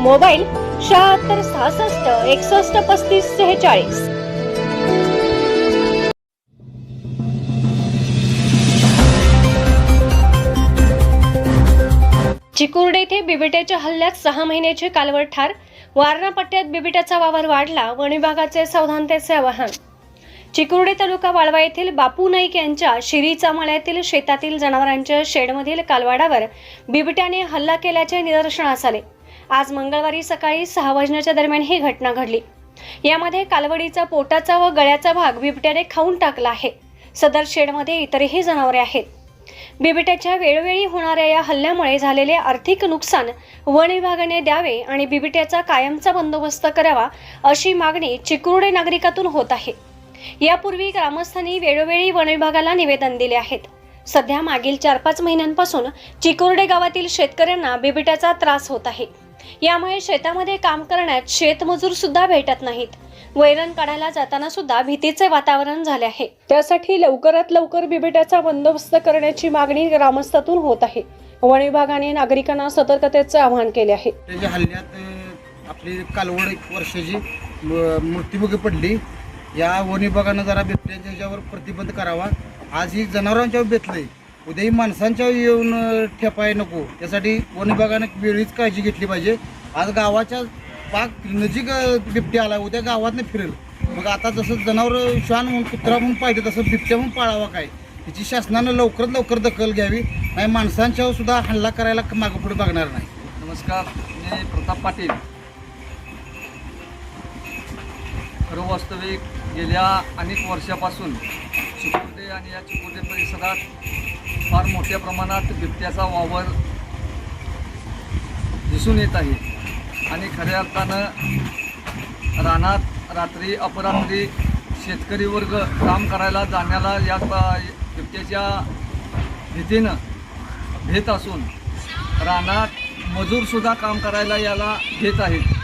Mobile शहात्तर सहासष्ट एकसष्ट पस्तीस सेहेचाळीस. चिकुर्डे येथे बिबिट्याच्या हल्ल्यात सहा महिन्याचे कालवड ठार. वारणा पट्ट्यात बिबिट्याचा वावर वाढला. वन विभागाचे सावधानतेचे आवाहन. चिकुर्डे तालुका वाळवा येथील बापू नाईक यांच्या शिरीचा मळ्यातील शेतातील जनावरांच्या शेडमधील कालवाडावर बिबट्याने हल्ला केल्याचे निदर्शनास आले. आज मंगळवारी सकाळी सहा वाजण्याच्या दरम्यान ही घटना घडली. यामध्ये कालवडीचा पोटाचा व गळ्याचा भाग बिबट्याने खाऊन टाकला आहे. सदर शेडमध्ये इतरही जनावरे आहेत. बिबट्याच्या वेळोवेळी होणाऱ्या या हल्ल्यामुळे झालेले आर्थिक नुकसान वन विभागाने द्यावे आणि बिबट्याचा कायमचा बंदोबस्त करावा अशी मागणी चिकुर्डे नागरिकातून होत आहे. यापूर्वी ग्रामस्थांनी वेळोवेळी वन विभागाला निवेदन दिले आहेत. सध्या मागील चार पाच महिन्यांपासून चिकुर्डे गावातील शेतकऱ्यांना बिबट्याचा त्रास होत आहे. यामुळे शेतामध्ये काम करण्यात शेतमजूर सुद्धा भेटत नाहीत. वैरण काढायला जाताना सुद्धा भीतीचे वातावरण झाले आहे. त्यासाठी लवकरात लवकर बिबिट्याचा बंदोबस्त करण्याची मागणी ग्रामस्थातून होत आहे. वन विभागाने नागरिकांना सतर्कतेचे आवाहन केले आहे. त्याच्या हल्ल्यात आपली कालवड एक वर्षाची म- मृत्युमुखी पडली. या वन विभागानं जरा बिबट्याच्या प्रतिबंध करावा. आज ही जनावरांच्यावर बेतलंय. उद्याही माणसांच्या येऊन ठेपाय नको. त्यासाठी वन विभागानं वेळीच काळजी घेतली पाहिजे. आज गावाच्या पाक नजीक बिबट्या आला उद्या गावातनं फिरेल. मग आता जसं जनावर श्वान म्हणून कुत्रा म्हणून पाहिजे तसं बिबट्या म्हणून पाळावा काय? त्याची शासनानं लवकरात लवकर दखल घ्यावी. नाही माणसांच्यावर सुद्धा हल्ला करायला मागं पुढे बघणार नाही. नमस्कार मी प्रताप पाटील. खरं वास्तविक गेल्या अनेक वर्षापासून चिकोटे आणि या चिकोटे परिसरात फार मोठ्या प्रमाणात बिबट्याचा वावर दिसून येत आहे. आणि खऱ्या अर्थानं रानात रात्री अपरात्री शेतकरी वर्ग काम करायला जाण्याला या बिबट्याच्या भीतीनं घेत असून रानात मजूरसुद्धा काम करायला याला घेत आहेत.